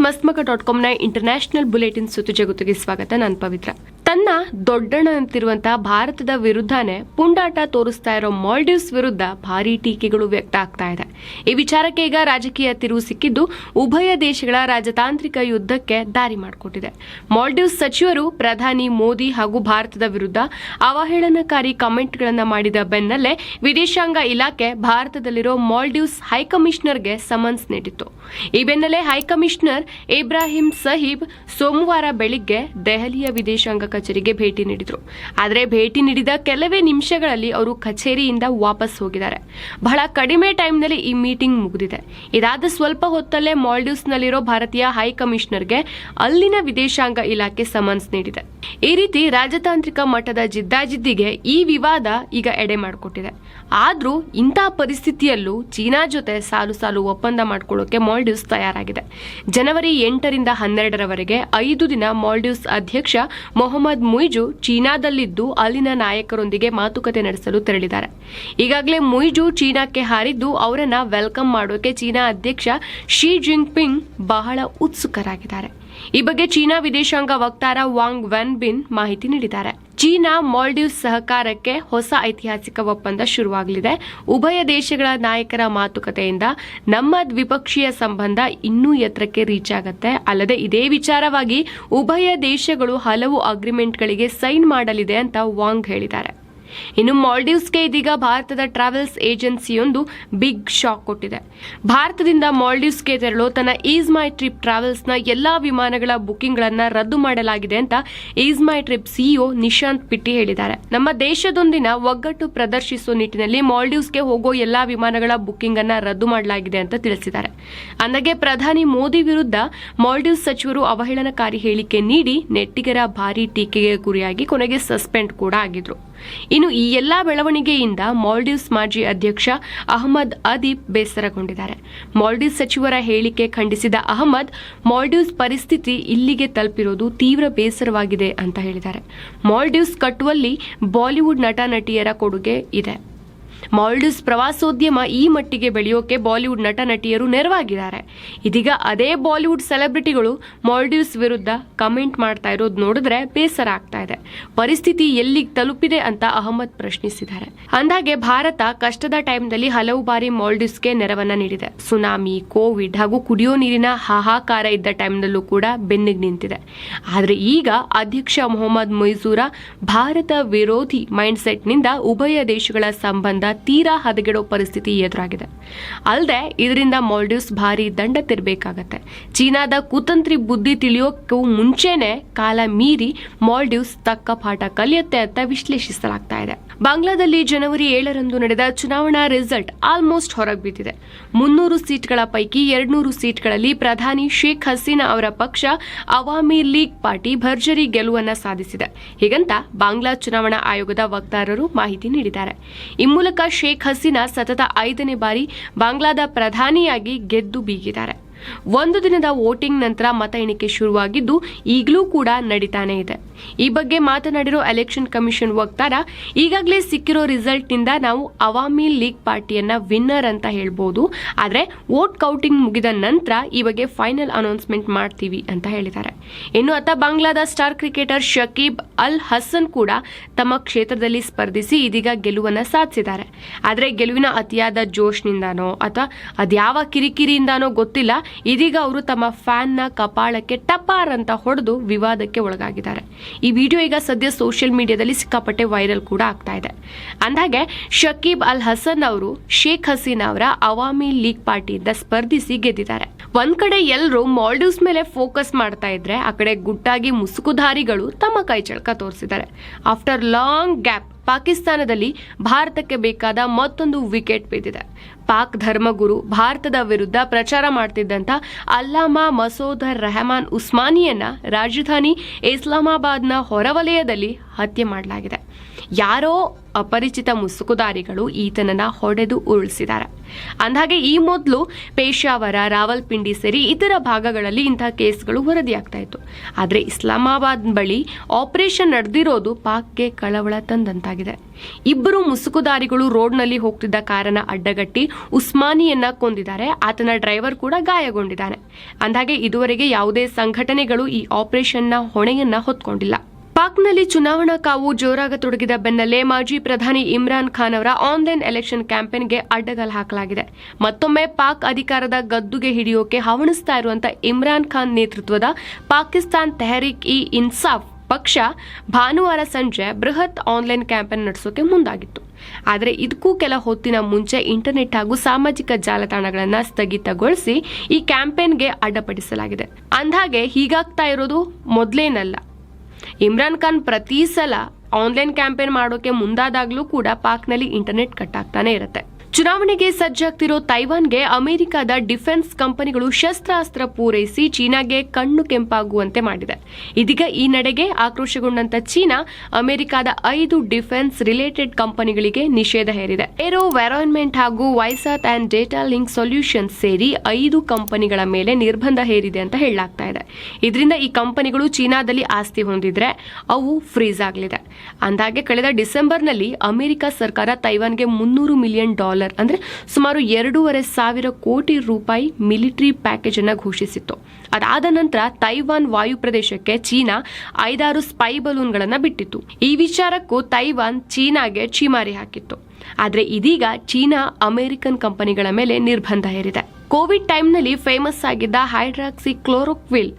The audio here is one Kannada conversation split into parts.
ಮಸ್ಮಕ ಡಾಟ್ ಕಾಮ್ನ ಇಂಟರ್ನ್ಯಾಷನಲ್ ಬುಲೆಟಿನ್ ಸುತ್ತು ಜಗತ್ತಿಗೆ ಸ್ವಾಗತ. ನಾನು ಪವಿತ್ರ. ತನ್ನ ದೊಡ್ಡಣ್ಣಂತಿರುವಂತಹ ಭಾರತದ ವಿರುದ್ಧನೇ ಪುಂಡಾಟ ತೋರಿಸ್ತಾ ಇರೋ ಮಾಲ್ಡೀವ್ಸ್ ವಿರುದ್ಧ ಭಾರಿ ಟೀಕೆಗಳು ವ್ಯಕ್ತ ಆಗ್ತಾ ಇದೆ. ಈ ವಿಚಾರಕ್ಕೆ ಈಗ ರಾಜಕೀಯ ತಿರುವು ಸಿಕ್ಕಿದ್ದು ಉಭಯ ದೇಶಗಳ ರಾಜತಾಂತ್ರಿಕ ಯುದ್ಧಕ್ಕೆ ದಾರಿ ಮಾಡಿಕೊಟ್ಟಿದೆ. ಮಾಲ್ಡೀವ್ಸ್ ಸಚಿವರು ಪ್ರಧಾನಿ ಮೋದಿ ಹಾಗೂ ಭಾರತದ ವಿರುದ್ಧ ಅವಹೇಳನಕಾರಿ ಕಮೆಂಟ್ಗಳನ್ನು ಮಾಡಿದ ಬೆನ್ನಲ್ಲೇ ವಿದೇಶಾಂಗ ಇಲಾಖೆ ಭಾರತದಲ್ಲಿರೋ ಮಾಲ್ಡೀವ್ಸ್ ಹೈಕಮಿಷನರ್ಗೆ ಸಮನ್ಸ್ ನೀಡಿತ್ತು. ಈ ಬೆನ್ನಲ್ಲೇ ಹೈಕಮಿಷನರ್ ಇಬ್ರಾಹಿಂ ಸಹೀಬ್ ಸೋಮವಾರ ಬೆಳಿಗ್ಗೆ ದೆಹಲಿಯ ವಿದೇಶಾಂಗ ಕಚೇರಿಗೆ ಭೇಟಿ ನೀಡಿದ್ರು. ಆದರೆ ಭೇಟಿ ನೀಡಿದ ಕೆಲವೇ ನಿಮಿಷಗಳಲ್ಲಿ ಅವರು ಕಚೇರಿಯಿಂದ ವಾಪಸ್ ಹೋಗಿದ್ದಾರೆ. ಬಹಳ ಕಡಿಮೆ ಟೈಮ್ನಲ್ಲಿ ಈ ಮೀಟಿಂಗ್ ಮುಗಿದಿದೆ. ಇದಾದ ಸ್ವಲ್ಪ ಹೊತ್ತಲ್ಲೇ ಮಾಲ್ಡೀವ್ಸ್ನಲ್ಲಿರೋ ಭಾರತೀಯ ಹೈ ಕಮಿಷನರ್ಗೆ ಅಲ್ಲಿನ ವಿದೇಶಾಂಗ ಇಲಾಖೆ ಸಮನ್ಸ್ ನೀಡಿದೆ. ಈ ರೀತಿ ರಾಜತಾಂತ್ರಿಕ ಮಟ್ಟದ ಜಿದ್ದಾಜಿದ್ದಿಗೆ ಈ ವಿವಾದ ಈಗ ಎಡೆ ಮಾಡಿಕೊಟ್ಟಿದೆ. ಆದರೂ ಇಂತಹ ಪರಿಸ್ಥಿತಿಯಲ್ಲೂ ಚೀನಾ ಜೊತೆ ಸಾಲು ಸಾಲು ಒಪ್ಪಂದ ಮಾಡಿಕೊಳ್ಳೋಕೆ ಮಾಲ್ಡೀವ್ಸ್ ತಯಾರಾಗಿದೆ. ಜನವರಿ ಎಂಟರಿಂದ ಹನ್ನೆರಡರವರೆಗೆ ಐದು ದಿನ ಮಾಲ್ಡೀವ್ಸ್ ಅಧ್ಯಕ್ಷ ಮೊಹಮ್ಮದ್ ಮುಯ್ಜು ಚೀನಾದಲ್ಲಿದ್ದು ಅಲ್ಲಿನ ನಾಯಕರೊಂದಿಗೆ ಮಾತುಕತೆ ನಡೆಸಲು ತೆರಳಿದ್ದಾರೆ. ಈಗಾಗಲೇ ಮುಯ್ಜು ಚೀನಾಕ್ಕೆ ಹಾರಿದ್ದು ಅವರನ್ನ ವೆಲ್ಕಮ್ ಮಾಡೋಕೆ ಚೀನಾ ಅಧ್ಯಕ್ಷ ಶಿ ಜಿಂಗ್ಪಿಂಗ್ ಬಹಳ ಉತ್ಸುಕರಾಗಿದ್ದಾರೆ. ಈ ಬಗ್ಗೆ ಚೀನಾ ವಿದೇಶಾಂಗ ವಕ್ತಾರ ವಾಂಗ್ ವೆನ್ ಬಿನ್ ಮಾಹಿತಿ ನೀಡಿದ್ದಾರೆ. ಚೀನಾ ಮಾಲ್ಡೀವ್ಸ್ ಸಹಕಾರಕ್ಕೆ ಹೊಸ ಐತಿಹಾಸಿಕ ಒಪ್ಪಂದ ಶುರುವಾಗಲಿದೆ. ಉಭಯ ದೇಶಗಳ ನಾಯಕರ ಮಾತುಕತೆಯಿಂದ ನಮ್ಮ ದ್ವಿಪಕ್ಷೀಯ ಸಂಬಂಧ ಇನ್ನೂ ಎತ್ತರಕ್ಕೆ ರೀಚ್ ಆಗತ್ತೆ. ಅಲ್ಲದೆ ಇದೇ ವಿಚಾರವಾಗಿ ಉಭಯ ದೇಶಗಳು ಹಲವು ಅಗ್ರಿಮೆಂಟ್ಗಳಿಗೆ ಸೈನ್ ಮಾಡಲಿದೆ ಅಂತ ವಾಂಗ್ ಹೇಳಿದ್ದಾರೆ. ಇನ್ನು ಮಾಲ್ಡೀವ್ಸ್ಗೆ ಇದೀಗ ಭಾರತದ ಟ್ರಾವೆಲ್ಸ್ ಏಜೆನ್ಸಿಯೊಂದು ಬಿಗ್ ಶಾಕ್ ಕೊಟ್ಟಿದೆ. ಭಾರತದಿಂದ ಮಾಲ್ಡೀವ್ಸ್ಗೆ ತೆರಳು ತನ್ನ ಈಸ್ ಮೈ ಟ್ರಿಪ್ ಟ್ರಾವೆಲ್ಸ್ನ ಎಲ್ಲಾ ವಿಮಾನಗಳ ಬುಕ್ಕಿಂಗ್ಗಳನ್ನು ರದ್ದು ಮಾಡಲಾಗಿದೆ ಅಂತ ease my trip CEO Nishant Pitti ಹೇಳಿದ್ದಾರೆ. ನಮ್ಮ ದೇಶದೊಂದಿನ ಒಗ್ಗಟ್ಟು ಪ್ರದರ್ಶಿಸುವ ನಿಟ್ಟಿನಲ್ಲಿ ಮಾಲ್ಡೀವ್ಸ್ಗೆ ಹೋಗೋ ಎಲ್ಲಾ ವಿಮಾನಗಳ ಬುಕಿಂಗ್ ಅನ್ನು ರದ್ದು ಮಾಡಲಾಗಿದೆ ಅಂತ ತಿಳಿಸಿದ್ದಾರೆ. ಅಂದಾಗೆ ಪ್ರಧಾನಿ ಮೋದಿ ವಿರುದ್ಧ ಮಾಲ್ಡೀವ್ಸ್ ಸಚಿವರು ಅವಹೇಳನಕಾರಿ ಹೇಳಿಕೆ ನೀಡಿ ನೆಟ್ಟಿಗರ ಭಾರಿ ಟೀಕೆಗೆ ಗುರಿಯಾಗಿ ಕೊನೆಗೆ ಸಸ್ಪೆಂಡ್ ಕೂಡ ಆಗಿದ್ರು. ಇನ್ನು ಈ ಎಲ್ಲ ಬೆಳವಣಿಗೆಯಿಂದ ಮಾಲ್ಡೀವ್ಸ್ ಮಾಜಿ ಅಧ್ಯಕ್ಷ ಅಹಮದ್ ಅದೀಬ್ ಬೇಸರಗೊಂಡಿದ್ದಾರೆ. ಮಾಲ್ಡೀವ್ಸ್ ಸಚಿವರ ಹೇಳಿಕೆ ಖಂಡಿಸಿದ ಅಹಮದ್, ಮಾಲ್ಡೀವ್ಸ್ ಪರಿಸ್ಥಿತಿ ಇಲ್ಲಿಗೆ ತಲುಪಿರೋದು ತೀವ್ರ ಬೇಸರವಾಗಿದೆ ಅಂತ ಹೇಳಿದ್ದಾರೆ. ಮಾಲ್ಡೀವ್ಸ್ ಕಟ್ಟುವಲ್ಲಿ ಬಾಲಿವುಡ್ ನಟ ನಟಿಯರ ಕೊಡುಗೆ ಇದೆ. ಮಾಲ್ಡೀವ್ಸ್ ಪ್ರವಾಸೋದ್ಯಮ ಈ ಮಟ್ಟಿಗೆ ಬೆಳೆಯೋಕೆ ಬಾಲಿವುಡ್ ನಟ ನಟಿಯರು ನೆರವಾಗಿದ್ದಾರೆ. ಇದೀಗ ಅದೇ ಬಾಲಿವುಡ್ ಸೆಲೆಬ್ರಿಟಿಗಳು ಮಾಲ್ಡೀವ್ಸ್ ವಿರುದ್ಧ ಕಮೆಂಟ್ ಮಾಡ್ತಾ ಇರೋದು ನೋಡಿದ್ರೆ ಬೇಸರ ಆಗ್ತಾ ಇದೆ. ಪರಿಸ್ಥಿತಿ ಎಲ್ಲಿಗೆ ತಲುಪಿದೆ ಅಂತ ಅಹಮದ್ ಪ್ರಶ್ನಿಸಿದ್ದಾರೆ. ಅಂದಾಗೆ ಭಾರತ ಕಷ್ಟದ ಟೈಮ್ನಲ್ಲಿ ಹಲವು ಬಾರಿ ಮಾಲ್ಡೀವ್ಸ್ಗೆ ನೆರವನ್ನ ನೀಡಿದೆ. ಸುನಾಮಿ, ಕೋವಿಡ್ ಹಾಗೂ ಕುಡಿಯೋ ನೀರಿನ ಹಾಹಾಕಾರ ಇದ್ದ ಟೈಮ್ನಲ್ಲೂ ಕೂಡ ಬೆನ್ನಿಗೆ ನಿಂತಿದೆ. ಆದರೆ ಈಗ ಅಧ್ಯಕ್ಷ ಮೊಹಮ್ಮದ್ ಮೈಸೂರ ಭಾರತ ವಿರೋಧಿ ಮೈಂಡ್ ಸೆಟ್ನಿಂದ ಉಭಯ ದೇಶಗಳ ಸಂಬಂಧ ತೀರಾ ಹದಗೆಡೋ ಪರಿಸ್ಥಿತಿ ಎದುರಾಗಿದೆ. ಅಲ್ಲದೆ ಇದರಿಂದ ಮಾಲ್ಡೀವ್ಸ್ ಭಾರಿ ದಂಡ ತಿರ್ಬೇಕಾಗತ್ತೆ. ಚೀನಾದ ಕುತಂತ್ರಿ ಬುದ್ಧಿ ತಿಳಿಯೋಕ್ಕೂ ಮುಂಚೆನೆ ಕಾಲ ಮೀರಿ ಮಾಲ್ಡೀವ್ಸ್ ತಕ್ಕ ಪಾಠ ಕಲಿಯುತ್ತೆ ಅಂತ ವಿಶ್ಲೇಷಿಸಲಾಗ್ತಾ ಇದೆ. ಬಾಂಗ್ಲಾದಲ್ಲಿ ಜನವರಿ ಏಳರಂದು ನಡೆದ ಚುನಾವಣಾ ರಿಸಲ್ಟ್ ಆಲ್ಮೋಸ್ಟ್ ಹೊರಗೆ ಬಿದ್ದಿದೆ ಮುನ್ನೂರು ಸೀಟ್ಗಳ ಪೈಕಿ ಎರಡ್ನೂರು ಸೀಟ್ಗಳಲ್ಲಿ ಪ್ರಧಾನಿ ಶೇಖ್ ಹಸೀನಾ ಅವರ ಪಕ್ಷ ಅವಾಮಿ ಲೀಗ್ ಪಾರ್ಟಿ ಭರ್ಜರಿ ಗೆಲುವನ್ನು ಸಾಧಿಸಿದೆ. ಹೀಗಂತ ಬಾಂಗ್ಲಾ ಚುನಾವಣಾ ಆಯೋಗದ ವಕ್ತಾರರು ಮಾಹಿತಿ ನೀಡಿದ್ದಾರೆ. ಈ ಮೂಲಕ ಶೇಖ್ ಹಸೀನಾ ಸತತ ಐದನೇ ಬಾರಿ ಬಾಂಗ್ಲಾದ ಪ್ರಧಾನಿಯಾಗಿ ಗೆದ್ದು ಬೀಗಿದ್ದಾರೆ. ಒಂದು ದಿನದ ವೋಟಿಂಗ್ ನಂತರ ಮತ ಎಣಿಕೆ ಶುರುವಾಗಿದ್ದು ಈಗಲೂ ಕೂಡ ನಡೀತಾನೆ ಇದೆ. ಈ ಬಗ್ಗೆ ಮಾತನಾಡಿರೋ ಎಲೆಕ್ಷನ್ ಕಮಿಷನ್ ವಕ್ತಾರ, ಈಗಾಗಲೇ ಸಿಕ್ಕಿರೋ ರಿಸಲ್ಟ್ನಿಂದ ನಾವು ಅವಾಮಿ ಲೀಗ್ ಪಾರ್ಟಿಯನ್ನ ವಿನ್ನರ್ ಅಂತ ಹೇಳ್ಬೋದು. ಆದರೆ ವೋಟ್ ಕೌಂಟಿಂಗ್ ಮುಗಿದ ನಂತರ ಈ ಬಗ್ಗೆ ಫೈನಲ್ ಅನೌನ್ಸ್ಮೆಂಟ್ ಮಾಡ್ತೀವಿ ಅಂತ ಹೇಳಿದ್ದಾರೆ. ಇನ್ನು ಅತ್ತ ಬಾಂಗ್ಲಾದ ಸ್ಟಾರ್ ಕ್ರಿಕೆಟರ್ ಶಕೀಬ್ ಅಲ್ ಹಸನ್ ಕೂಡ ತಮ್ಮ ಕ್ಷೇತ್ರದಲ್ಲಿ ಸ್ಪರ್ಧಿಸಿ ಇದೀಗ ಗೆಲುವನ್ನ ಸಾಧಿಸಿದ್ದಾರೆ. ಆದರೆ ಗೆಲುವಿನ ಅತಿಯಾದ ಜೋಶ್ನಿಂದಾನೋ ಅಥವಾ ಅದ್ಯಾವ ಕಿರಿಕಿರಿಯಿಂದಾನೋ ಗೊತ್ತಿಲ್ಲ, ಇದೀಗ ಅವರು ತಮ್ಮ ಫ್ಯಾನ್ನ ಕಪಾಳಕ್ಕೆ ಟಪಾರ್ ಅಂತ ಹೊಡೆದು ವಿವಾದಕ್ಕೆ ಒಳಗಾಗಿದ್ದಾರೆ. ಈ ವಿಡಿಯೋ ಈಗ ಸದ್ಯ ಸೋಷಿಯಲ್ ಮೀಡಿಯಾದಲ್ಲಿ ಸಿಕ್ಕಾಪಟ್ಟೆ ವೈರಲ್ ಕೂಡ ಆಗ್ತಾ ಇದೆ. ಅಂದಾಗೆ ಶಕೀಬ್ ಅಲ್ ಹಸನ್ ಅವರು, ಶೇಖ್ ಹಸೀನಾ ಅವರ ಅವಾಮಿ ಲೀಗ್ ಪಾರ್ಟಿಯಿಂದ ಸ್ಪರ್ಧಿಸಿ ಗೆದ್ದಿದ್ದಾರೆ. ಒಂದ್ ಕಡೆ ಎಲ್ಲರೂ ಮಾಲ್ಡೀವ್ಸ್ ಮೇಲೆ ಫೋಕಸ್ ಮಾಡ್ತಾ ಇದ್ರೆ, ಆ ಕಡೆ ಗುಟ್ಟಾಗಿ ಮುಸುಕುಧಾರಿಗಳು ತಮ್ಮ ಕೈ ಚಳಕ ತೋರಿಸಿದ್ದಾರೆ. ಆಫ್ಟರ್ ಲಾಂಗ್ ಗ್ಯಾಪ್ ಪಾಕಿಸ್ತಾನದಲ್ಲಿ ಭಾರತಕ್ಕೆ ಬೇಕಾದ ಮತ್ತೊಂದು ವಿಕೆಟ್ ಬಿದ್ದಿದೆ. ಪಾಕ್ ಧರ್ಮಗುರು ಭಾರತದ ವಿರುದ್ಧ ಪ್ರಚಾರ ಮಾಡ್ತಿದ್ದಂಥ ಅಲ್ಲಾಮಾ ಮಸೋದರ್ ರೆಹಮಾನ್ ಉಸ್ಮಾನಿಯನ್ನ ರಾಜಧಾನಿ ಇಸ್ಲಾಮಾಬಾದ್ನ ಹೊರವಲಯದಲ್ಲಿ ಹತ್ಯೆ ಮಾಡಲಾಗಿದೆ. ಯಾರೋ ಅಪರಿಚಿತ ಮುಸುಕುದಾರಿಗಳು ಈತನನ್ನ ಹೊಡೆದು ಉರುಳಿಸಿದ್ದಾರೆ. ಅಂದಹಾಗೆ ಈ ಮೊದಲು ಪೇಶಾವರ ರಾವಲ್ಪಿಂಡಿ ಸೇರಿ ಇತರ ಭಾಗಗಳಲ್ಲಿ ಇಂತಹ ಕೇಸ್ಗಳು ವರದಿಯಾಗ್ತಾ ಇತ್ತು. ಆದರೆ ಇಸ್ಲಾಮಾಬಾದ್ ಬಳಿ ಆಪರೇಷನ್ ನಡೆದಿರೋದು ಪಾಕ್ಗೆ ಕಳವಳ ತಂದಂತಾಗಿದೆ. ಇಬ್ಬರು ಮುಸುಕುದಾರಿಗಳು ರೋಡ್ನಲ್ಲಿ ಹೋಗ್ತಿದ್ದ ಕಾರನ್ನ ಅಡ್ಡಗಟ್ಟಿ ಉಸ್ಮಾನಿಯನ್ನ ಕೊಂದಿದ್ದಾರೆ. ಆತನ ಡ್ರೈವರ್ ಕೂಡ ಗಾಯಗೊಂಡಿದ್ದಾನೆ. ಅಂದಾಗೆ ಇದುವರೆಗೆ ಯಾವುದೇ ಸಂಘಟನೆಗಳು ಈ ಆಪರೇಷನ್ನ ಹೊಣೆಯನ್ನ ಹೊತ್ಕೊಂಡಿಲ್ಲ. ಪಾಕ್ನಲ್ಲಿ ಚುನಾವಣಾ ಕಾವು ಜೋರಾಗತೊಡಗಿದ ಬೆನ್ನಲ್ಲೇ ಮಾಜಿ ಪ್ರಧಾನಿ ಇಮ್ರಾನ್ ಖಾನ್ ಅವರ ಆನ್ಲೈನ್ ಎಲೆಕ್ಷನ್ ಕ್ಯಾಂಪೇನ್ಗೆ ಅಡ್ಡಗಾಲು ಹಾಕಲಾಗಿದೆ. ಮತ್ತೊಮ್ಮೆ ಪಾಕ್ ಅಧಿಕಾರದ ಗದ್ದುಗೆ ಹಿಡಿಯೋಕೆ ಹವಣಿಸ್ತಾ ಇರುವಂತ ಇಮ್ರಾನ್ ಖಾನ್ ನೇತೃತ್ವದ ಪಾಕಿಸ್ತಾನ್ ತೆಹರೀಕ್ ಇ ಇನ್ಸಾಫ್ ಪಕ್ಷ ಭಾನುವಾರ ಸಂಜೆ ಬೃಹತ್ ಆನ್ಲೈನ್ ಕ್ಯಾಂಪೇನ್ ನಡೆಸೋಕೆ ಮುಂದಾಗಿತ್ತು. ಆದರೆ ಇದಕ್ಕೂ ಕೆಲ ಹೊತ್ತಿನ ಮುಂಚೆ ಇಂಟರ್ನೆಟ್ ಹಾಗೂ ಸಾಮಾಜಿಕ ಜಾಲತಾಣಗಳನ್ನು ಸ್ಥಗಿತಗೊಳಿಸಿ ಈ ಕ್ಯಾಂಪೇನ್ಗೆ ಅಡ್ಡಪಡಿಸಲಾಗಿದೆ. ಅಂದ್ಹಾಗೆ ಹೀಗಾಗ್ತಾ ಇರೋದು ಮೊದಲೇನಲ್ಲ. ಇಮ್ರಾನ್ ಖಾನ್ ಪ್ರತಿ ಸಲ ಆನ್ಲೈನ್ ಕ್ಯಾಂಪೇನ್ ಮಾಡೋಕೆ ಮುಂದಾದಾಗಲೂ ಕೂಡ ಪಾಕ್ನಲ್ಲಿ ಇಂಟರ್ನೆಟ್ ಕಟ್ ಆಗ್ತಾನೆ ಇರುತ್ತೆ. ಚುನಾವಣೆಗೆ ಸಜ್ಜಾಗ್ತಿರೋ ತೈವಾನ್ಗೆ ಅಮೆರಿಕದ ಡಿಫೆನ್ಸ್ ಕಂಪನಿಗಳು ಶಸ್ತ್ರಾಸ್ತ್ರ ಪೂರೈಸಿ ಚೀನಾಗೆ ಕಣ್ಣು ಕೆಂಪಾಗುವಂತೆ ಮಾಡಿದೆ. ಇದೀಗ ಈ ನಡೆಗೆ ಆಕ್ರೋಶಗೊಂಡಂತ ಚೀನಾ ಅಮೆರಿಕದ ಐದು ಡಿಫೆನ್ಸ್ ರಿಲೇಟೆಡ್ ಕಂಪನಿಗಳಿಗೆ ನಿಷೇಧ ಹೇರಿದೆ. ಏರೋ ವೆರಾನ್ಮೆಂಟ್ ಹಾಗೂ ViaSat and data link solution ಸೇರಿ ಐದು ಕಂಪನಿಗಳ ಮೇಲೆ ನಿರ್ಬಂಧ ಹೇರಿದೆ ಅಂತ ಹೇಳಲಾಗ್ತಾ ಇದೆ. ಇದರಿಂದ ಈ ಕಂಪನಿಗಳು ಚೀನಾದಲ್ಲಿ ಆಸ್ತಿ ಹೊಂದಿದ್ರೆ ಅವು ಫ್ರೀಸ್ ಆಗಲಿದೆ. ಅಂದಾಗೆ ಕಳೆದ ಡಿಸೆಂಬರ್ನಲ್ಲಿ ಅಮೆರಿಕ ಸರ್ಕಾರ ತೈವಾನ್ಗೆ ಮುನ್ನೂರು ಮಿಲಿಯನ್ ಡಾಲರ್ ಅಂದ್ರೆ ಸುಮಾರು ಎರಡೂವರೆ ಸಾವಿರ ಕೋಟಿ ರೂಪಾಯಿ ಮಿಲಿಟರಿ ಪ್ಯಾಕೇಜ್ ಅನ್ನು ಘೋಷಿಸಿತ್ತು. ಅದಾದ ನಂತರ ತೈವಾನ್ ವಾಯು ಪ್ರದೇಶಕ್ಕೆ ಚೀನಾ ಐದಾರು ಸ್ಪೈ ಬಲೂನ್ಗಳನ್ನು ಬಿಟ್ಟಿತ್ತು. ಈ ವಿಚಾರಕ್ಕೂ ತೈವಾನ್ ಚೀನಾಗೆ ಛೀಮಾರಿ ಹಾಕಿತ್ತು. ಆದರೆ ಇದೀಗ ಚೀನಾ ಅಮೆರಿಕನ್ ಕಂಪನಿಗಳ ಮೇಲೆ ನಿರ್ಬಂಧ ಹೇರಿದೆ. ಕೋವಿಡ್ ಟೈಮ್ನಲ್ಲಿ ಫೇಮಸ್ ಆಗಿದ್ದ hydroxychloroquine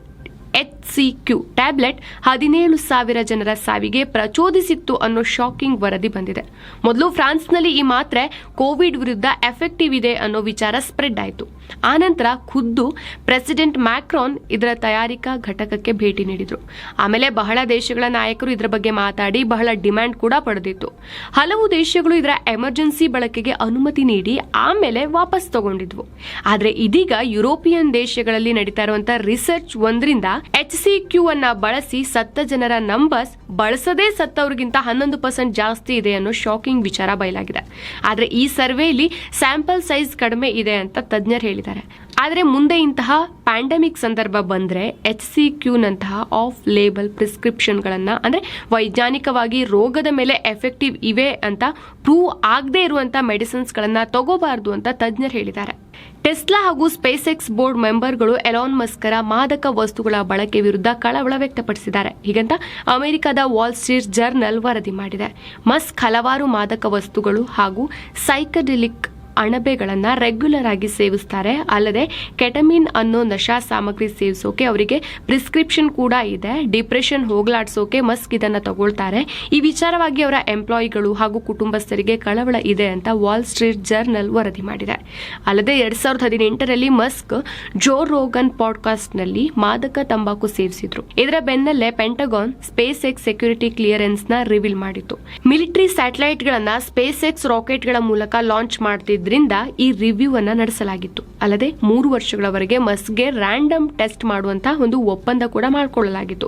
H C Q tablet ಹದಿನೇಳು ಸಾವಿರ ಜನರ ಸಾವಿಗೆ ಪ್ರಚೋದಿಸಿತ್ತು ಅನ್ನೋ ಶಾಕಿಂಗ್ ವರದಿ ಬಂದಿದೆ. ಮೊದಲು ಫ್ರಾನ್ಸ್ನಲ್ಲಿ ಈ ಮಾತ್ರೆ ಕೋವಿಡ್ ವಿರುದ್ಧ ಎಫೆಕ್ಟಿವ್ ಇದೆ ಅನ್ನೋ ವಿಚಾರ ಸ್ಪ್ರೆಡ್ ಆಯಿತು. ಆನಂತರ ಖುದ್ದು ಪ್ರೆಸಿಡೆಂಟ್ ಮ್ಯಾಕ್ರಾನ್ ಇದರ ತಯಾರಿಕಾ ಘಟಕಕ್ಕೆ ಭೇಟಿ ನೀಡಿದ್ರು. ಆಮೇಲೆ ಬಹಳ ದೇಶಗಳ ನಾಯಕರು ಇದರ ಬಗ್ಗೆ ಮಾತಾಡಿ ಬಹಳ ಡಿಮ್ಯಾಂಡ್ ಕೂಡ ಪಡೆದಿತ್ತು. ಹಲವು ದೇಶಗಳು ಇದರ ಎಮರ್ಜೆನ್ಸಿ ಬಳಕೆಗೆ ಅನುಮತಿ ನೀಡಿ ಆಮೇಲೆ ವಾಪಸ್ ತಗೊಂಡಿದ್ವು. ಆದರೆ ಇದೀಗ ಯುರೋಪಿಯನ್ ದೇಶಗಳಲ್ಲಿ ನಡೀತಾ ಇರುವಂತಹ ರಿಸರ್ಚ್ ಒಂದರಿಂದ ಎಚ್ ಸಿ ಕ್ಯೂ ಅನ್ನ ಬಳಸಿ ಸತ್ತ ಜನರ ನಂಬರ್ಸ್ ಬಳಸದೇ ಸತ್ತವ್ರಿಗಿಂತ ಹನ್ನೊಂದು ಪರ್ಸೆಂಟ್ ಜಾಸ್ತಿ ಇದೆ ಅನ್ನೋ ಶಾಕಿಂಗ್ ವಿಚಾರ ಬಯಲಾಗಿದೆ. ಆದರೆ ಈ ಸರ್ವೆಯಲ್ಲಿ ಸ್ಯಾಂಪಲ್ ಸೈಜ್ ಕಡಿಮೆ ಇದೆ ಅಂತ ತಜ್ಞರು ಹೇಳಿದ್ದಾರೆ. ಆದರೆ ಮುಂದೆ ಇಂತಹ ಪ್ಯಾಂಡಮಿಕ್ ಸಂದರ್ಭ ಬಂದ್ರೆ ಎಚ್ ಸಿ ಕ್ಯೂನಂತಹ ಆಫ್ ಲೇಬಲ್ ಪ್ರಿಸ್ಕ್ರಿಪ್ಷನ್ಗಳನ್ನು ಅಂದ್ರೆ ವೈಜ್ಞಾನಿಕವಾಗಿ ರೋಗದ ಮೇಲೆ ಎಫೆಕ್ಟಿವ್ ಇವೆ ಅಂತ ಪ್ರೂವ್ ಆಗದೇ ಇರುವಂಥ ಮೆಡಿಸಿನ್ಸ್ಗಳನ್ನು ತಗೋಬಾರ್ದು ಅಂತ ತಜ್ಞರು ಹೇಳಿದ್ದಾರೆ. ಟೆಸ್ಲಾ ಹಾಗೂ ಸ್ಪೇಸ್ ಎಕ್ಸ್ ಬೋರ್ಡ್ ಮೆಂಬರ್ಗಳು ಎಲಾನ್ ಮಸ್ಕರ ಮಾದಕ ವಸ್ತುಗಳ ಬಳಕೆ ವಿರುದ್ಧ ಕಳವಳ ವ್ಯಕ್ತಪಡಿಸಿದ್ದಾರೆ. ಹೀಗಂತ ಅಮೆರಿಕದ ವಾಲ್ ಸ್ಟ್ರೀಟ್ ಜರ್ನಲ್ ವರದಿ ಮಾಡಿದೆ. ಮಸ್ಕ್ ಹಲವಾರು ಮಾದಕ ವಸ್ತುಗಳು ಹಾಗೂ ಸೈಕಡಿಲಿಕ್ ಅಣಬೆಗಳನ್ನ ರೆಗ್ಯುಲರ್ ಆಗಿ ಸೇವಿಸ್ತಾರೆ. ಅಲ್ಲದೆ ಕೆಟಮಿನ್ ಅನ್ನೋ ನಶಾ ಸಾಮಗ್ರಿ ಸೇವಿಸೋಕೆ ಅವರಿಗೆ ಪ್ರಿಸ್ಕ್ರಿಪ್ಷನ್ ಕೂಡ ಇದೆ. ಡಿಪ್ರೆಷನ್ ಹೋಗಲಾಡಿಸೋಕೆ ಮಸ್ಕ್ ಇದನ್ನ ತಗೊಳ್ತಾರೆ. ಈ ವಿಚಾರವಾಗಿ ಅವರ ಎಂಪ್ಲಾಯಿಗಳು ಹಾಗೂ ಕುಟುಂಬಸ್ಥರಿಗೆ ಕಳವಳ ಇದೆ ಅಂತ ವಾಲ್ ಸ್ಟ್ರೀಟ್ ಜರ್ನಲ್ ವರದಿ ಮಾಡಿದೆ. ಅಲ್ಲದೆ ಎರಡ್ ಸಾವಿರದ ಹದಿನೆಂಟರಲ್ಲಿ ಮಸ್ಕ್ ಜೋ ರೋಗನ್ ಪಾಡ್ಕಾಸ್ಟ್ನಲ್ಲಿ ಮಾದಕ ತಂಬಾಕು ಸೇವಿಸಿದ್ರು. ಇದರ ಬೆನ್ನಲ್ಲೇ ಪೆಂಟಗಾನ್ ಸ್ಪೇಸ್ ಎಕ್ಸ್ ಸೆಕ್ಯೂರಿಟಿ ಕ್ಲಿಯರೆನ್ಸ್ನ ರಿವೀಲ್ ಮಾಡಿತ್ತು. ಮಿಲಿಟರಿ ಸ್ಯಾಟಲೈಟ್ ಗಳನ್ನ ಸ್ಪೇಸ್ ಎಕ್ಸ್ ರಾಕೆಟ್ಗಳ ಮೂಲಕ ಲಾಂಚ್ ಮಾಡ್ತಿದ್ರಿಂದ ಈ ರಿವ್ಯೂ ಅನ್ನ ನಡೆಸಲಾಗಿತ್ತು. ಅಲ್ಲದೆ ಮೂರು ವರ್ಷಗಳವರೆಗೆ ಮಸ್ಗೆ ರ್ಯಾಂಡಮ್ ಟೆಸ್ಟ್ ಮಾಡುವಂತ ಒಂದು ಒಪ್ಪಂದ ಕೂಡ ಮಾಡಿಕೊಳ್ಳಲಾಗಿತ್ತು.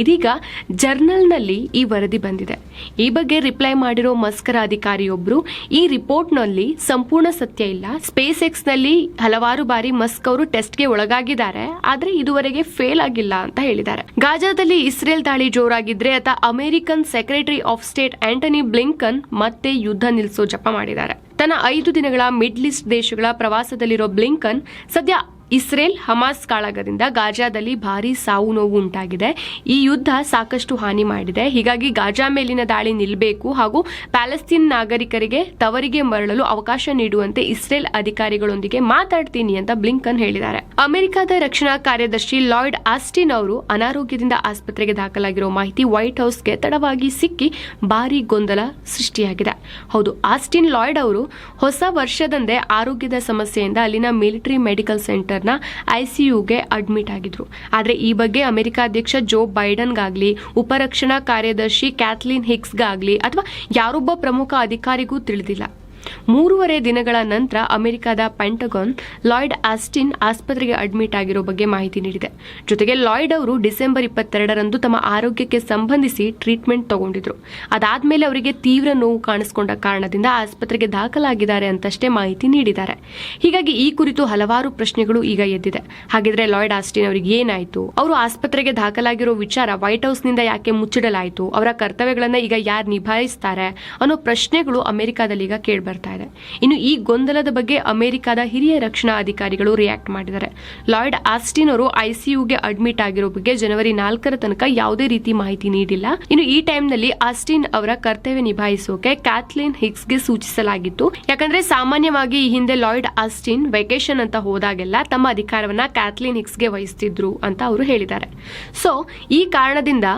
ಇದೀಗ ಜರ್ನಲ್ನಲ್ಲಿ ಈ ವರದಿ ಬಂದಿದೆ. ಈ ಬಗ್ಗೆ ರಿಪ್ಲೈ ಮಾಡಿರೋ ಮಸ್ಕರ ಅಧಿಕಾರಿಯೊಬ್ರು, ಈ ರಿಪೋರ್ಟ್ನಲ್ಲಿ ಸಂಪೂರ್ಣ ಸತ್ಯ ಇಲ್ಲ. ಸ್ಪೇಸ್ ಎಕ್ಸ್ನಲ್ಲಿ ಹಲವಾರು ಬಾರಿ ಮಸ್ಕ್ ಅವರು ಟೆಸ್ಟ್ಗೆ ಒಳಗಾಗಿದ್ದಾರೆ. ಆದ್ರೆ ಇದುವರೆಗೆ ಫೇಲ್ ಆಗಿಲ್ಲ ಅಂತ ಹೇಳಿದ್ದಾರೆ. ಗಾಜಾದಲ್ಲಿ ಇಸ್ರೇಲ್ ದಾಳಿ ಜೋರಾಗಿದ್ರೆ ಅಥವಾ American secretary of state Antony Blinken ಮತ್ತೆ ಯುದ್ಧ ನಿಲ್ಲಿಸೋ ಜಪ ಮಾಡಿದ್ದಾರೆ. ತನ್ನ ಐದು ದಿನಗಳ ಮಿಡ್ಲಿಸ್ಟ್ ದೇಶಗಳ ಪ್ರವಾಸದಲ್ಲಿರೋ ಬ್ಲಿಂಕನ್ ಸದ್ಯ ಇಸ್ರೇಲ್ ಹಮಾಸ್ ಕಾಳಗದಿಂದ ಗಾಜಾದಲ್ಲಿ ಭಾರಿ ಸಾವು ನೋವು ಉಂಟಾಗಿದೆ. ಈ ಯುದ್ಧ ಸಾಕಷ್ಟು ಹಾನಿ ಮಾಡಿದೆ. ಹೀಗಾಗಿ ಗಾಜಾ ಮೇಲಿನ ದಾಳಿ ನಿಲ್ಲಬೇಕು ಹಾಗೂ ಪ್ಯಾಲೆಸ್ತೀನ್ ನಾಗರಿಕರಿಗೆ ತವರಿಗೆ ಮರಳಲು ಅವಕಾಶ ನೀಡುವಂತೆ ಇಸ್ರೇಲ್ ಅಧಿಕಾರಿಗಳೊಂದಿಗೆ ಮಾತಾಡ್ತೀನಿ ಅಂತ ಬ್ಲಿಂಕನ್ ಹೇಳಿದ್ದಾರೆ. ಅಮೆರಿಕದ ರಕ್ಷಣಾ ಕಾರ್ಯದರ್ಶಿ ಲಾಯ್ಡ್ ಆಸ್ಟಿನ್ ಅವರು ಅನಾರೋಗ್ಯದಿಂದ ಆಸ್ಪತ್ರೆಗೆ ದಾಖಲಾಗಿರೋ ಮಾಹಿತಿ ವೈಟ್ ಹೌಸ್ಗೆ ತಡವಾಗಿ ಸಿಕ್ಕಿ ಭಾರಿ ಗೊಂದಲ ಸೃಷ್ಟಿಯಾಗಿದೆ. ಹೌದು, ಆಸ್ಟಿನ್ ಲಾಯ್ಡ್ ಅವರು ಹೊಸ ವರ್ಷದಂದೇ ಆರೋಗ್ಯದ ಸಮಸ್ಯೆಯಿಂದ ಅಲ್ಲಿನ ಮಿಲಿಟರಿ ಮೆಡಿಕಲ್ ಸೆಂಟರ್ನ ಐಸಿಯುಗೆ ಅಡ್ಮಿಟ್ ಆಗಿದ್ರು. ಆದರೆ ಈ ಬಗ್ಗೆ ಅಮೆರಿಕ ಅಧ್ಯಕ್ಷ ಜೋ ಬೈಡನ್ಗಾಗಲಿ, ಉಪರಕ್ಷಣಾ ಕಾರ್ಯದರ್ಶಿ ಕ್ಯಾಥ್ಲಿನ್ ಹಿಕ್ಸ್ಗಾಗಲಿ ಅಥವಾ ಯಾರೊಬ್ಬ ಪ್ರಮುಖ ಅಧಿಕಾರಿಗೂ ತಿಳಿದಿಲ್ಲ. ಮೂರುವರೆ ದಿನಗಳ ನಂತರ ಅಮೆರಿಕದ ಪೆಂಟಗಾನ್ ಲಾಯ್ಡ್ ಆಸ್ಟಿನ್ ಆಸ್ಪತ್ರೆಗೆ ಅಡ್ಮಿಟ್ ಆಗಿರೋ ಬಗ್ಗೆ ಮಾಹಿತಿ ನೀಡಿದೆ. ಜೊತೆಗೆ ಲಾಯ್ಡ್ ಅವರು ಡಿಸೆಂಬರ್ ಇಪ್ಪತ್ತೆರಡರಂದು ತಮ್ಮ ಆರೋಗ್ಯಕ್ಕೆ ಸಂಬಂಧಿಸಿ ಟ್ರೀಟ್ಮೆಂಟ್ ತಗೊಂಡಿದ್ರು. ಅದಾದ್ಮೇಲೆ ಅವರಿಗೆ ತೀವ್ರ ನೋವು ಕಾಣಿಸಿಕೊಂಡ ಕಾರಣದಿಂದ ಆಸ್ಪತ್ರೆಗೆ ದಾಖಲಾಗಿದ್ದಾರೆ ಅಂತಷ್ಟೇ ಮಾಹಿತಿ ನೀಡಿದ್ದಾರೆ. ಹೀಗಾಗಿ ಈ ಕುರಿತು ಹಲವಾರು ಪ್ರಶ್ನೆಗಳು ಈಗ ಎದ್ದಿದೆ. ಹಾಗಿದ್ರೆ ಲಾಯ್ಡ್ ಆಸ್ಟಿನ್ ಅವರಿಗೆ ಏನಾಯ್ತು? ಅವರು ಆಸ್ಪತ್ರೆಗೆ ದಾಖಲಾಗಿರೋ ವಿಚಾರ ವೈಟ್ ಹೌಸ್ನಿಂದ ಯಾಕೆ ಮುಚ್ಚಿಡಲಾಯಿತು? ಅವರ ಕರ್ತವ್ಯಗಳನ್ನ ಈಗ ಯಾರು ನಿಭಾಯಿಸ್ತಾರೆ? ಅನ್ನೋ ಪ್ರಶ್ನೆಗಳು ಅಮೆರಿಕಾದಲ್ಲಿ ಈಗ ಕೇಳಿ ಬರ್ತಾ ಇದೆ. ಇನ್ನು ಈ ಗೊಂದಲದ ಬಗ್ಗೆ ಅಮೆರಿಕದ ಹಿರಿಯ ರಕ್ಷಣಾ ಅಧಿಕಾರಿಗಳು ರಿಯಾಕ್ಟ್ ಮಾಡಿದ್ದಾರೆ. ಲಾಯ್ಡ್ ಆಸ್ಟಿನ್ ಅವರು ಐಸಿಯುಗೆ ಅಡ್ಮಿಟ್ ಆಗಿರೋ ಬಗ್ಗೆ ಜನವರಿ ನಾಲ್ಕರ ತನಕ ಯಾವುದೇ ರೀತಿ ಮಾಹಿತಿ ನೀಡಿಲ್ಲ. ಇನ್ನು ಈ ಟೈಮ್ನಲ್ಲಿ ಆಸ್ಟಿನ್ ಅವರ ಕರ್ತವ್ಯ ನಿಭಾಯಿಸೋಕೆ ಕ್ಯಾಥ್ಲಿನ್ ಹಿಗ್ಸ್ಗೆ ಸೂಚಿಸಲಾಗಿತ್ತು. ಯಾಕಂದ್ರೆ ಸಾಮಾನ್ಯವಾಗಿ ಈ ಹಿಂದೆ ಲಾಯ್ಡ್ ಆಸ್ಟಿನ್ ವೆಕೇಶನ್ ಅಂತ ಹೋದಾಗೆಲ್ಲ ತಮ್ಮ ಅಧಿಕಾರವನ್ನ ಕ್ಯಾಥ್ಲಿನ್ ಹಿಗ್ಸ್ಗೆ ವಹಿಸ್ತಿದ್ರು ಅಂತ ಅವರು ಹೇಳಿದ್ದಾರೆ. ಸೊ ಈ ಕಾರಣದಿಂದ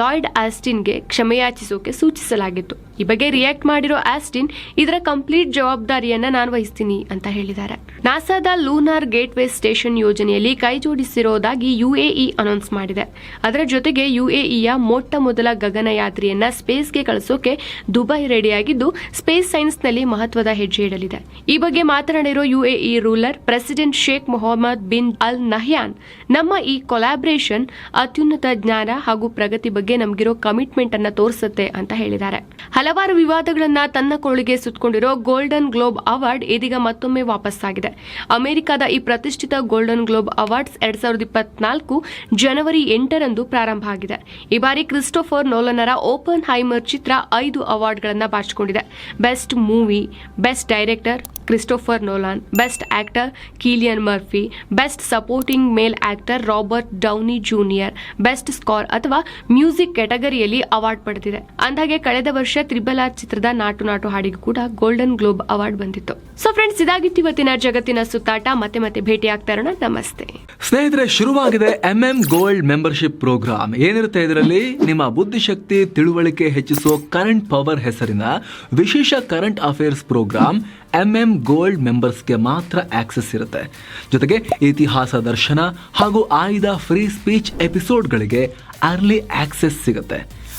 ಲಾಯ್ಡ್ ಆಸ್ಟಿನ್ಗೆ ಕ್ಷಮೆಯಾಚಿಸೋಕೆ ಸೂಚಿಸಲಾಗಿತ್ತು. ಈ ಬಗ್ಗೆ ರಿಯಾಕ್ಟ್ ಮಾಡಿರೋ ಆಸ್ಟಿನ್ ಇದರ ಕಂಪ್ಲೀಟ್ ಜವಾಬ್ದಾರಿಯನ್ನ ನಾನು ವಹಿಸ್ತೀನಿ ಅಂತ ಹೇಳಿದ್ದಾರೆ. ನಾಸಾದ ಲೂನಾರ್ ಗೇಟ್ವೇ ಸ್ಟೇಷನ್ ಯೋಜನೆಯಲ್ಲಿ ಕೈ ಜೋಡಿಸಿರೋದಾಗಿ ಯುಎಇ ಅನೌನ್ಸ್ ಮಾಡಿದೆ. ಅದರ ಜೊತೆಗೆ ಯುಎಇಯ ಮೊಟ್ಟ ಮೊದಲ ಗಗನಯಾತ್ರಿಯನ್ನ ಸ್ಪೇಸ್ಗೆ ಕಳಿಸೋಕೆ ದುಬೈ ರೆಡಿಯಾಗಿದ್ದು, ಸ್ಪೇಸ್ ಸೈನ್ಸ್ನಲ್ಲಿ ಮಹತ್ವದ ಹೆಜ್ಜೆ ಇಡಲಿದೆ. ಈ ಬಗ್ಗೆ ಮಾತನಾಡಿರೋ UAE ruler president Sheikh Mohammed bin Al Nahyan, ನಮ್ಮ ಈ ಕೊಲಾಬ್ರೇಷನ್ ಅತ್ಯುನ್ನತ ಜ್ಞಾನ ಹಾಗೂ ಪ್ರಗತಿ ಬಗ್ಗೆ ನಮಗಿರೋ ಕಮಿಟ್ಮೆಂಟ್ ಅನ್ನ ತೋರಿಸುತ್ತೆ ಅಂತ ಹೇಳಿದ್ದಾರೆ. ಹಲವಾರು ವಿವಾದಗಳನ್ನ ತನ್ನ ಕೊಳಿಗೆ ಸುತ್ತಕೊಂಡಿರೋ ಗೋಲ್ಡನ್ ಗ್ಲೋಬ್ ಅವಾರ್ಡ್ ಇದೀಗ ಮತ್ತೊಮ್ಮೆ ವಾಪಸ್ಸಾಗಿದೆ. ಅಮೆರಿಕದ ಈ ಪ್ರತಿಷ್ಠಿತ ಗೋಲ್ಡನ್ ಗ್ಲೋಬ್ ಅವಾರ್ಡ್ಸ್ ಎರಡ್ ಸಾವಿರದ ಇಪ್ಪತ್ನಾಲ್ಕು ಜನವರಿ ಎಂಟರಂದು ಪ್ರಾರಂಭ ಆಗಿದೆ. ಈ ಬಾರಿ ಕ್ರಿಸ್ಟೋಫರ್ ನೋಲನರ ಓಪನ್ ಹೈಮರ್ ಚಿತ್ರ ಐದು ಅವಾರ್ಡ್ಗಳನ್ನು ಬಾಚಿಕೊಂಡಿದೆ. Best movie, best director Christopher Nolan, best actor Cillian Murphy, best supporting male actor Robert Downey junior, best score ಅಥವಾ ಮ್ಯೂಸಿಕ್ ಕ್ಯಾಟಗರಿಯಲ್ಲಿ ಅವಾರ್ಡ್ ಪಡೆದಿದೆ. ಅಂದಾಗೆ ಕಳೆದ ವರ್ಷ ತ್ರಿಬಲ್ ಚಿತ್ರದ ನಾಟು ನಾಟು ಹಾಡಿಗೂ ಕೂಡ ಗೋಲ್ಡನ್ ಗ್ಲೋಬ್ ಅವಾರ್ಡ್ ಬಂದಿತ್ತು. ಸೊ ಫ್ರೆಂಡ್ಸ್ ಇದಾಗಿತ್ತು ಇವತ್ತಿನ ಜಗತ್ತಿನ ಸುತ್ತಾಟ. ಮತ್ತೆ ಮತ್ತೆ ಭೇಟಿ ಆಗ್ತಾ ಇರೋಣ. ನಮಸ್ತೆ. ಸ್ನೇಹಿತರೆ, ಶುರುವಾಗಿದೆ M M gold membership programme ಏನಿರುತ್ತೆ ಇದರಲ್ಲಿ? ನಿಮ್ಮ ಬುದ್ಧಿಶಕ್ತಿ, ತಿಳುವಳಿಕೆ ಹೆಚ್ಚಿಸೋ ಕರೆಂಟ್ ಪವರ್ ಹೆಸರಿನ ವಿಶೇಷ current affairs programme M M gold ಮೆಂಬರ್ಸ್ಗೆ ಮಾತ್ರ ಆಕ್ಸೆಸ್ ಇರುತ್ತೆ. ಜೊತೆಗೆ ಇತಿಹಾಸ ದರ್ಶನ ಹಾಗೂ ಆಯ್ದ ಫ್ರೀ ಸ್ಪೀಚ್ ಎಪಿಸೋಡ್ಗಳಿಗೆ ಅರ್ಲಿ ಆಕ್ಸೆಸ್ ಸಿಗುತ್ತೆ.